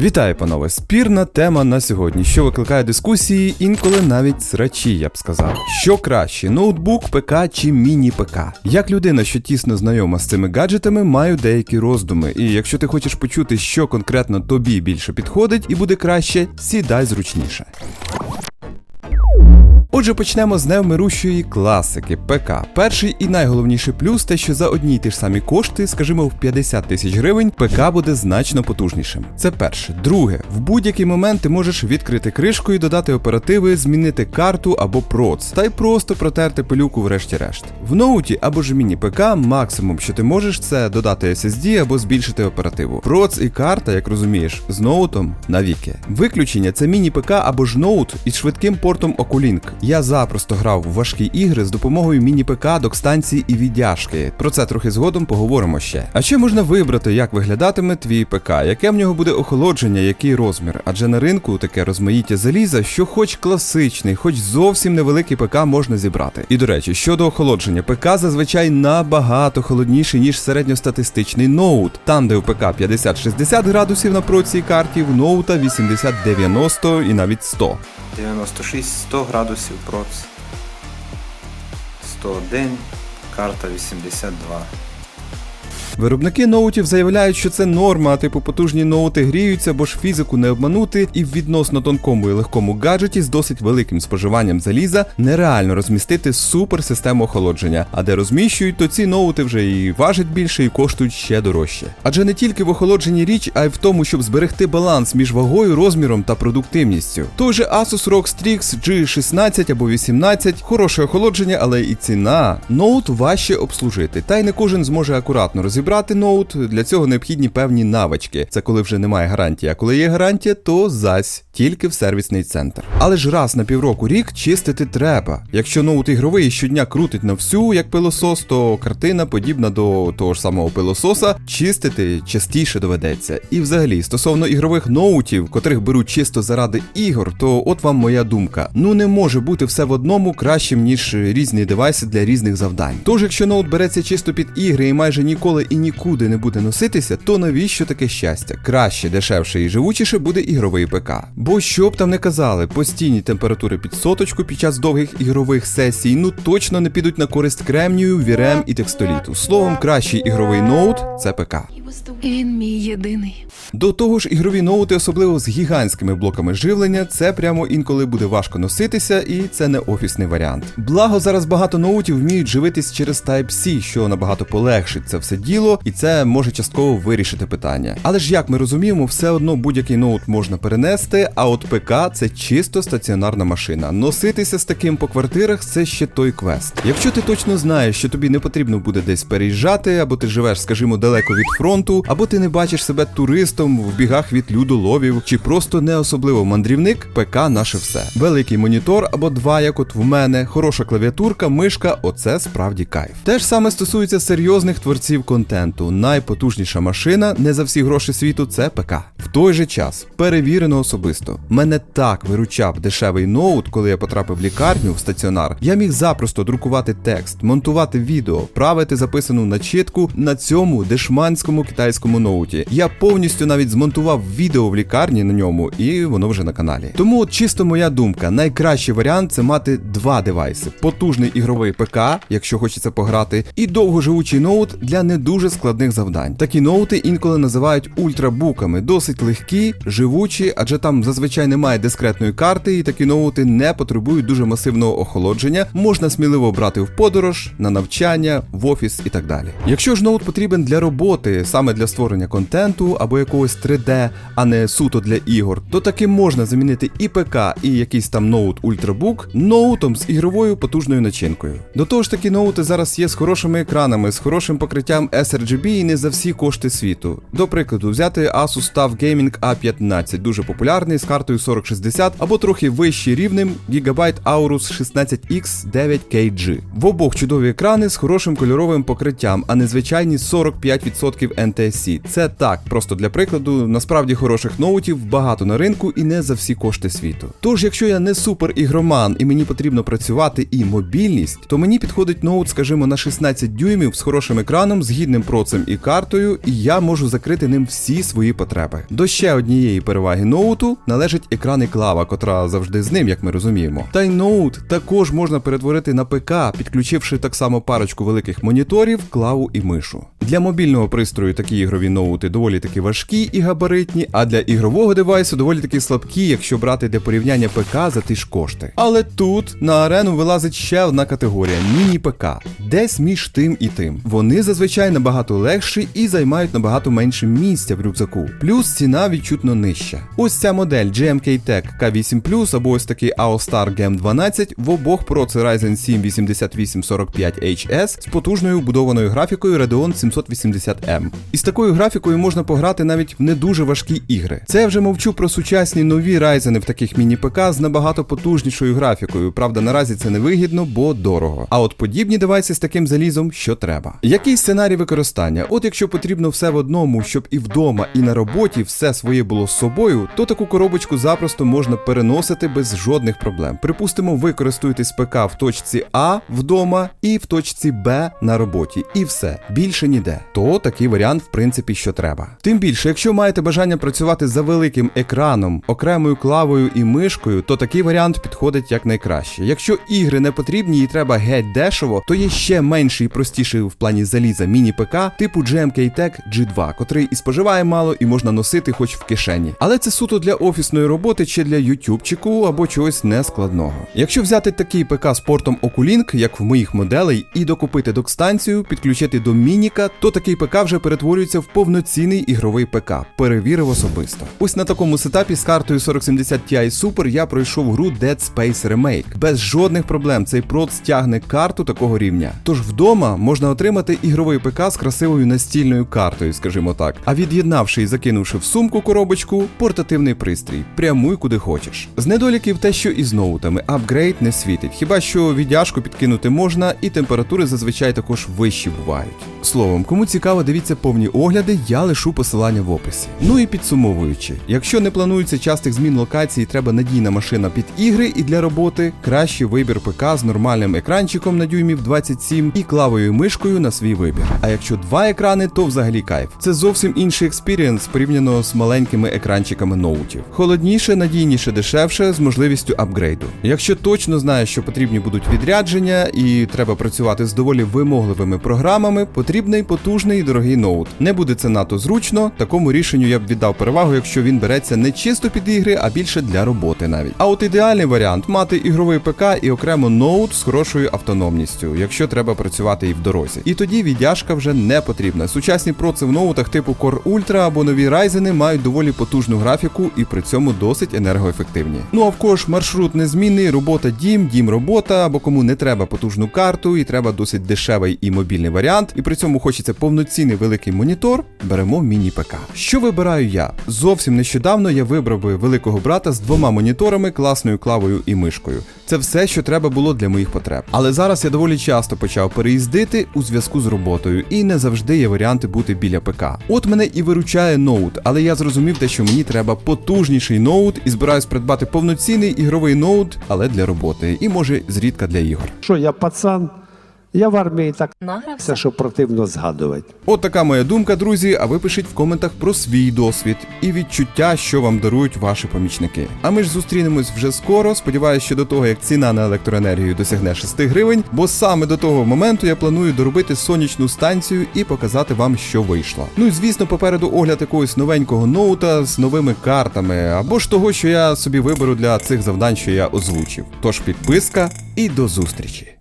Вітаю, панове! Спірна тема на сьогодні, що викликає дискусії, інколи навіть срачі, я б сказав. Що краще, ноутбук, ПК чи міні-ПК? Як людина, що тісно знайома з цими гаджетами, маю деякі роздуми. І якщо ти хочеш почути, що конкретно тобі більше підходить і буде краще, сідай зручніше. Отже, почнемо з невмирущої класики ПК. Перший і найголовніший плюс те, що за одні й ті ж самі кошти, скажімо, в 50 тисяч гривень, ПК буде значно потужнішим. Це перше. Друге, в будь-який момент ти можеш відкрити кришку і додати оперативи, змінити карту або проц, та й просто протерти пилюку врешті-решт. В ноуті або ж міні-ПК максимум, що ти можеш, це додати SSD або збільшити оперативу. Проц і карта, як розумієш, з ноутом навіки. Виключення це міні-ПК або ж ноут із швидким портом Oculink. Я запросто грав в важкі ігри з допомогою міні-ПК, докстанції і віддяжки. Про це трохи згодом поговоримо ще. А ще можна вибрати, як виглядатиме твій ПК, яке в нього буде охолодження, який розмір. Адже на ринку таке розмаїття заліза, що хоч класичний, хоч зовсім невеликий ПК можна зібрати. І до речі, щодо охолодження, ПК зазвичай набагато холодніший, ніж середньостатистичний ноут. Там, де у ПК 50-60 градусів на процій карті, в ноута 80-90 і навіть 100. 96-100 градусів проц. 101, карта 82. Виробники ноутів заявляють, що це норма, типу потужні ноути гріються, бо ж фізику не обманути, і в відносно тонкому і легкому гаджеті з досить великим споживанням заліза нереально розмістити суперсистему охолодження. А де розміщують, то ці ноути вже і важать більше, і коштують ще дорожче. Адже не тільки в охолодженні річ, а й в тому, щоб зберегти баланс між вагою, розміром та продуктивністю. Той же Asus ROG Strix G16 або 18 хороше охолодження, але і ціна. Ноут важче обслужити, та й не кожен зможе акуратно розібрати ноут. Для цього необхідні певні навички. Це коли вже немає гарантії. А коли є гарантія, то зась тільки в сервісний центр. Але ж раз на півроку рік чистити треба. Якщо ноут ігровий щодня крутить на всю, як пилосос, то картина подібна до того ж самого пилососа, чистити частіше доведеться. І взагалі, стосовно ігрових ноутів, котрих беруть чисто заради ігор, то от вам моя думка. Ну не може бути все в одному кращим, ніж різні девайси для різних завдань. Тож, якщо ноут береться чисто під ігри і майже ніколи і нікуди не буде носитися, то навіщо таке щастя? Краще, дешевше і живучіше буде ігровий ПК. Бо що б там не казали, постійні температури під соточку під час довгих ігрових сесій ну точно не підуть на користь кремнію, вірем і текстоліту. Словом, кращий ігровий ноут це ПК. Він мій єдиний. До того ж, ігрові ноути, особливо з гігантськими блоками живлення, це прямо інколи буде важко носитися, і це не офісний варіант. Благо, зараз багато ноутів вміють живитись через Type-C, що набагато полегшить це все діло, і це може частково вирішити питання. Але ж як ми розуміємо, все одно будь-який ноут можна перенести, а от ПК це чисто стаціонарна машина. Носитися з таким по квартирах це ще той квест. Якщо ти точно знаєш, що тобі не потрібно буде десь переїжджати, або ти живеш, скажімо, далеко від фронту, або ти не бачиш себе туристом в бігах від людоловів, чи просто не особливо мандрівник, ПК наше все. Великий монітор або два, як от в мене, хороша клавіатурка, мишка оце справді кайф. Те ж саме стосується серйозних творців контенту. Найпотужніша машина не за всі гроші світу це ПК. В той же час перевірено особисто. Мене так виручав дешевий ноут, коли я потрапив в лікарню в стаціонар. Я міг запросто друкувати текст, монтувати відео, правити записану начитку на цьому дешманському китайському ноуті. Я повністю навіть змонтував відео в лікарні на ньому, і воно вже на каналі. Тому чисто моя думка, найкращий варіант це мати два девайси: потужний ігровий ПК, якщо хочеться пограти, і довгоживучий ноут для не дуже складних завдань. Такі ноути інколи називають ультрабуками, досить легкі, живучі, адже там зазвичай немає дискретної карти, і такі ноути не потребують дуже масивного охолодження. Можна сміливо брати в подорож, на навчання, в офіс і так далі. Якщо ж ноут потрібен для роботи, саме для створення контенту або якогось 3D, а не суто для ігор, то таки можна замінити і ПК, і якийсь там ноут ультрабук ноутом з ігровою потужною начинкою. До того ж, такі ноути зараз є з хорошими екранами, з хорошим покриттям sRGB і не за всі кошти світу. До прикладу, взяти Asus TUF Gaming A15, дуже популярний з картою 4060 або трохи вищий рівнем Gigabyte Aorus 16X 9KG. В обох чудові екрани з хорошим кольоровим покриттям, а не звичайні 45% NTSC. Це так, просто для прикладу, насправді хороших ноутів багато на ринку і не за всі кошти світу. Тож, якщо я не супер ігроман і мені потрібно працювати і мобільність, то мені підходить ноут, скажімо, на 16 дюймів з хорошим екраном, з гідним процем і картою, і я можу закрити ним всі свої потреби. До ще однієї переваги ноуту належить екран і клава, котра завжди з ним, як ми розуміємо. Та й ноут також можна перетворити на ПК, підключивши так само парочку великих моніторів, клаву і мишу. Для мобільного пристрою такі ігрові ноути доволі таки важкі і габаритні, а для ігрового девайсу доволі таки слабкі, якщо брати для порівняння ПК за ті ж кошти. Але тут на арену вилазить ще одна категорія міні-ПК, десь між тим і тим. Вони зазвичай набагато легші і займають набагато менше місця в рюкзаку. Плюс ціна відчутно нижча. Ось ця модель GMK Tech K8 або ось такий AOSTAR Game 12 в обох Pro це Ryzen 7 8845HS з потужною вбудованою графікою Radeon 7. 880M. Ем. Із такою графікою можна пограти навіть в не дуже важкі ігри. Це я вже мовчу про сучасні нові райзени в таких міні-ПК з набагато потужнішою графікою. Правда, наразі це не вигідно, бо дорого. А от подібні девайси з таким залізом, що треба. Який сценарій використання? От якщо потрібно все в одному, щоб і вдома, і на роботі все своє було з собою, то таку коробочку запросто можна переносити без жодних проблем. Припустимо, ви користуєтесь ПК в точці А вдома і в точці Б на роботі. І все більше ні ніде. То такий варіант, в принципі, що треба. Тим більше, якщо маєте бажання працювати за великим екраном, окремою клавою і мишкою, то такий варіант підходить як найкраще. Якщо ігри не потрібні і треба геть дешево, то є ще менший і простіший в плані заліза міні-ПК типу GMK Tech G2, котрий і споживає мало, і можна носити хоч в кишені. Але це суто для офісної роботи чи для ютубчику або чогось нескладного. Якщо взяти такий ПК з портом Oculink, як в моїх моделей, і докупити док-станцію, підключити до мініка, то такий ПК вже перетворюється в повноцінний ігровий ПК. Перевірив особисто. Ось на такому сетапі з картою 4070 Ti Super я пройшов гру Dead Space Remake. Без жодних проблем цей прот стягне карту такого рівня. Тож вдома можна отримати ігровий ПК з красивою настільною картою, скажімо так. А від'єднавши і закинувши в сумку коробочку, портативний пристрій. Прямуй куди хочеш. З недоліків те, що із ноутами апгрейд не світить. Хіба що віддяжку підкинути можна, і температури зазвичай також вищі бувають. Словом, кому цікаво, дивіться повні огляди, я лишу посилання в описі. Ну і підсумовуючи, якщо не планується частих змін локації, треба надійна машина під ігри і для роботи, кращий вибір ПК з нормальним екранчиком на дюймів 27 і клавою мишкою на свій вибір. А якщо два екрани, то взагалі кайф. Це зовсім інший експірієнс порівняно з маленькими екранчиками ноутів. Холодніше, надійніше, дешевше з можливістю апгрейду. Якщо точно знаєш, що потрібні будуть відрядження і треба працювати з доволі вимогливими програмами, потрібний потужний і дорогий ноут. Не буде це надто зручно. Такому рішенню я б віддав перевагу, якщо він береться не чисто під ігри, а більше для роботи навіть. А от ідеальний варіант мати ігровий ПК і окремо ноут з хорошою автономністю, якщо треба працювати і в дорозі. І тоді віддяжка вже не потрібна. Сучасні проци в ноутах типу Core Ultra або нові Ryzen мають доволі потужну графіку і при цьому досить енергоефективні. Ну а в кого маршрут незмінний, робота дім, дім робота, або кому не треба потужну карту і треба досить дешевий і мобільний варіант, і при цьому хочеться повноцінний великий монітор, беремо міні-ПК. Що вибираю я? Зовсім нещодавно я вибрав би великого брата з двома моніторами, класною клавою і мишкою. Це все, що треба було для моїх потреб. Але зараз я доволі часто почав переїздити у зв'язку з роботою, і не завжди є варіанти бути біля ПК. От мене і виручає ноут, але я зрозумів те, що мені треба потужніший ноут і збираюсь придбати повноцінний ігровий ноут, але для роботи, і може зрідка для ігор. Що я пацан? Я в армії так Награвся? що противно згадувати. От така моя думка, друзі. А ви пишіть в коментах про свій досвід і відчуття, що вам дарують ваші помічники. А ми ж зустрінемось вже скоро. Сподіваюсь, що до того як ціна на електроенергію досягне 6 гривень, бо саме до того моменту я планую доробити сонячну станцію і показати вам, що вийшло. Ну і звісно, попереду огляд якогось новенького ноута з новими картами, або ж того, що я собі виберу для цих завдань, що я озвучив. Тож підписка і до зустрічі.